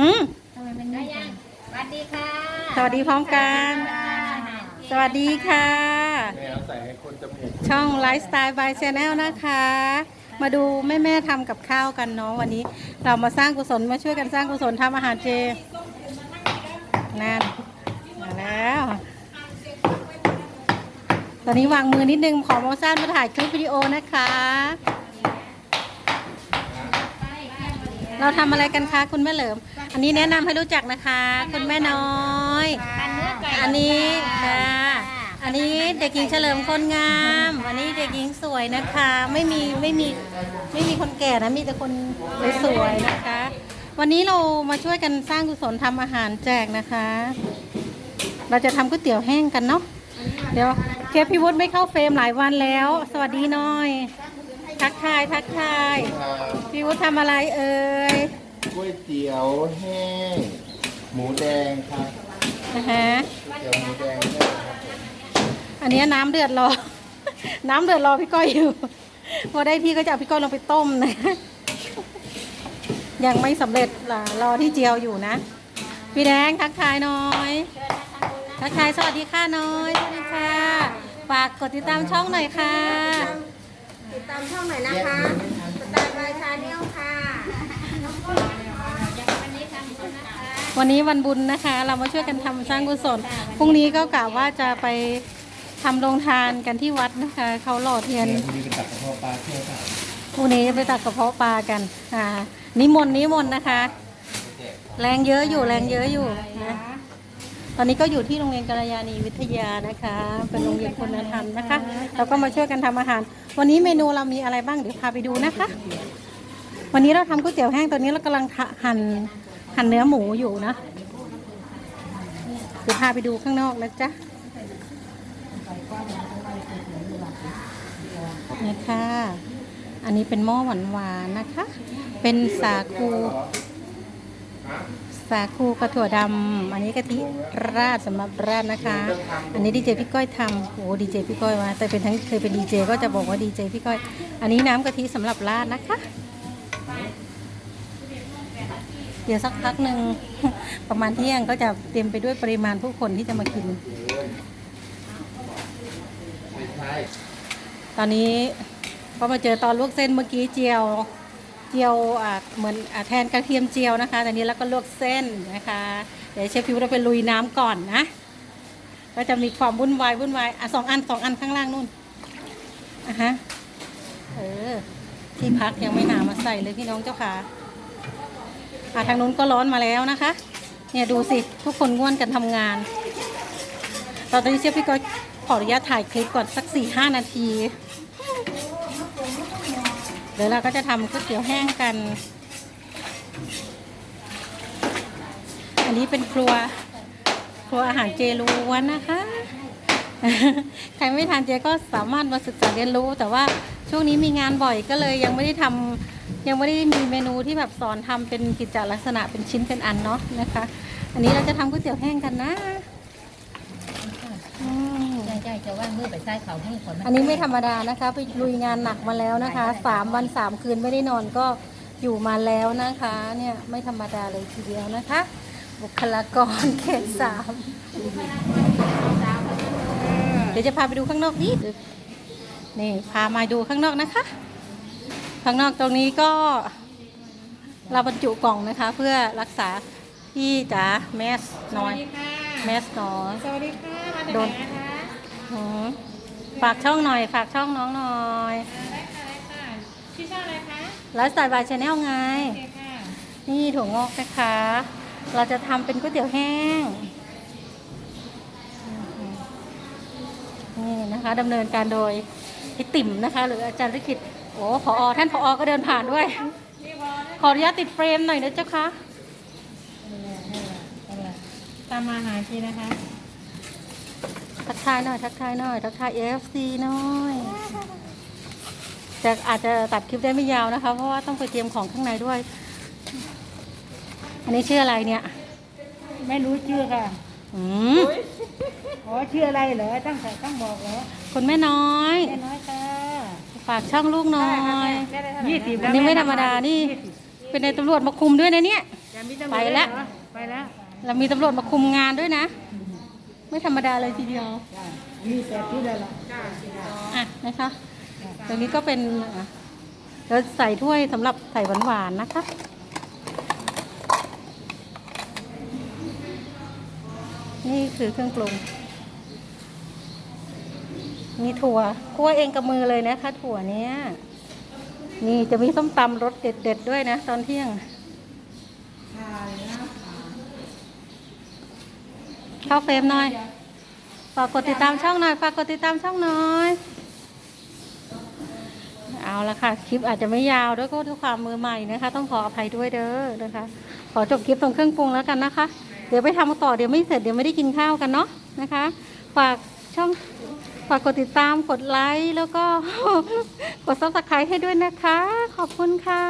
หืมทำไมมันได้ยังสวัสดีค่ะสวัสดีพร้อมกัน สวัสดีค่ะ แม่เอาใส่ให้คนจมูกช่องไลฟ์สไตล์บายชาแนลนะคะ มาดูแม่แม่ๆทำกับข้าวกันเนาะวันนี้ เรามาสร้างกุศลมาช่วยกันสร้างกุศลทำอาหารเจนั่นมาแล้ว ตอนนี้วางมือนิดนึงขอมาสร้างมาถ่ายคลิปวิดีโอนะคะ เราทำอะไรกันคะคุณแม่เหลิม อันนี้แนะนำให้รู้จักนะคะ คุณแม่น้อย อันเนื้อไก่อันนี้ค่ะ อันนี้เด็กหญิงเฉลิมคนงาม อันนี้เด็กหญิงสวยนะคะ ไม่มีไม่มีไม่มีคนแก่นะ มีแต่คนสวยๆนะคะ วันนี้เรามาช่วยกันสร้างกุศลทำอาหารแจกนะคะ เราจะทำก๋วยเตี๋ยวแห้งกันเนาะ เดี๋ยวเคปพี่วุฒิไม่เข้าเฟรมหลายวันแล้ว สวัสดีหน่อย ทักทายทักทายพี่วุฒิทำอะไรเอ่ย ก๋วยเตี๋ยวแห้งหมูแดงครับนะฮะก๋วยเตี๋ยวหมูแดงแห้งครับผมอันนี้น้ำเดือดรอ น้ำเดือดรอพี่ก้อยอยู่ พอได้ที่ก็จะเอาพี่ก้อยลงไปต้มนะ ยังไม่สำเร็จล่ะรอที่เจียวอยู่นะ พี่แดงทักทายหน่อย ทักทายสวัสดีค่ะน้อยสวัสดีค่ะ ฝากกดติดตามช่องหน่อยค่ะ ติดตามช่องหน่อยนะคะ สไตล์บายชาแนลค่ะวันนี้ทำบุญนะคะ วันนี้วันบุญนะคะ เรามาช่วยกันทำสร้างกุศลพรุ่งนี้ก็กะว่าจะไปทำโรงทานกันที่วัดนะคะ เขาหล่อเทียน เดี๋ยวพรุ่งนี้ไปตักกระเพาะปลาเที่ยวค่ะพรุ่งนี้จะไปตักกระเพาะปลากัน อ่า นิมนต์นิมนต์นะคะ แรงเยอะอยู่แรงเยอะอยู่นะ ตอนนี้ก็อยู่ที่โรงเรียนกัลยาณีวิทยานะคะ เป็นโรงเรียนคุณธรรมนะคะเราก็มาช่วยกันทำอาหาร วันนี้เมนูเรามีอะไรบ้างเดี๋ยวพาไปดูนะคะ วันนี้เราทำก๋วยเตี๋ยวแห้งตอนนี้เรากำลังหั่น หั่นเนื้อหมูอยู่นะเดี๋ยวพาไปดูข้างนอกนะจ๊ะนี่ค่ะอันนี้เป็นหม้อหวานหวานๆนะคะ เป็นสาคู สาคูกระถั่วดำอันนี้กะทิราดสำหรับราดนะคะ อันนี้ดีเจพี่ก้อยทำโอ้ดีเจพี่ก้อยมาแต่เป็นทั้งเคยเป็นดีเจก็จะบอกว่าดีเจพี่ก้อย อันนี้น้ำกะทิสำหรับราดนะคะ เดี๋ยวสักพักหนึ่งประมาณเที่ยงก็จะเต็มไปด้วยปริมาณผู้คนที่จะมากิน ตอนนี้ก็มาเจอตอนลวกเส้นเมื่อกี้เจียวเจียวอ่าเหมือนอแทนกระเทียมเจียวนะคะตอนนี้แล้วก็ลวกเส้นนะคะ เดี๋ยวเชฟพิวเราไปลุยน้ำก่อนนะ ก็จะมีความวุ่นวายวุ่นวายอะสองอันสองอันข้างล่างนู่นอะฮะเออที่พักยังไม่หามาใส่เลยพี่น้องเจ้าค่ะ อะทางนู้นก็ร้อนมาแล้วนะคะ เนี่ยดูสิทุกคนง่วนกันทำงาน ตอนนี้เชฟพี่ก็ขออนุญาตถ่ายคลิปก่อนสักสี่ห้านาที เดี๋ยวเราก็จะทำก๋วยเตี๋ยวแห้งกัน อันนี้เป็นครัวครัวอาหารเจล้วนนะคะ ใครไม่ทานเจก็สามารถมาศึกษาเรียนรู้ แต่ว่าช่วงนี้มีงานบ่อยก็เลยยังไม่ได้ทำ ยังไม่ได้มีเมนูที่แบบสอนทำเป็นกิจจลักษณะเป็นชิ้นเป็นอันเนาะนะคะ อันนี้เราจะทำก๋วยเตี๋ยวแห้งกันนะอืมใช่ใช่จะว่างมือไปใส่เขามือคนอันนี้ไม่ธรรมดานะคะไปลุยงานหนักมาแล้วนะคะสามวันสามคืนไม่ได้นอนก็อยู่มาแล้วนะคะเนี่ยไม่ธรรมดาเลยทีเดียวนะคะ บุคลากรเขตสามเดี๋ยวจะพาไปดูข้างนอกนิดนึงนี่พามาดูข้างนอกนะคะ ข้างนอกตรงนี้ก็เราบรรจุกล่องนะคะ เพื่อรักษาพี่จ๋าแมสน้อย แมสน้อยสวัสดีค่ะมาจากโดไหนนนะคะอืมฝากช่องหน่อย ฝากช่องน้องหน่อยได้ค่ะได้ค่ะชื่อช่องอะไรคะไลฟ์สไตล์บายชาแนลไง โอเคค่ะนี่ถั่วงอกนะคะ เราจะทำเป็นก๋วยเตี๋ยวแห้ง นี่นะคะดำเนินการโดยพี่ติ๋มนะคะ หรืออาจารย์ลิขิต โอ้พอท่านพอก็เดินผ่านด้วยนี่บอลขออนุญาตติดเฟรมหน่อยนะเจ้าคะตามมาหาทีนะคะ ทักทายหน่อย ทักทายหน่อย ทักทาย AFC หน่อยจะอาจจะตัดคลิปได้ไม่ยาวนะคะ เพราะว่าต้องไปเตรียมของข้างในด้วย อันนี้ชื่ออะไรเนี่ย ไม่รู้ชื่อค่ะอืมอ๋อชื่ออะไรเหรอตั้งแต่ต้องบอกเหรอคุณแม่น้อย แม่น้อยค่ะ ฝากช่องลูกหน่อยยี่สิบอันนี้ไม่ธรรมดานี่ เป็นในตำรวจมาคุมด้วยนะเนี่ยจะมีตำรวจไปแล้วเหรอไปแล้วเรามีตำรวจมาคุมงานด้วยนะ ไม่ธรรมดาเลยทีเดียวมีแปดที่เลยล่ะอะนะคะตรงนี้ก็เป็นอะเราใส่ถ้วยสำหรับใส่หวานๆนะคะนี่คือเครื่องปรุง มีถั่วคั่วเองกับมือเลยนะคะ ถั่วเนี้ยนี่จะมีส้มตำรสเด็ดๆด้วยนะ ตอนเที่ยงเข้าเฟรมหน่อยฝากกดติดตามช่องหน่อยฝากกดติดตามช่องหน่อย เอาละค่ะ คลิปอาจจะไม่ยาวด้วยก็ด้วยความมือใหม่นะคะ ต้องขออภัยด้วยเด้อนะคะ ขอจบคลิปตรงเครื่องปรุงแล้วกันนะคะ เดี๋ยวไปทำต่อเดี๋ยวไม่เสร็จเดี๋ยวไม่ได้กินข้าวกันเนาะนะคะ ฝากช่อง ฝากกดติดตามกดไลค์แล้วก็ กดซับสไครต์ให้ด้วยนะคะ ขอบคุณค่ะ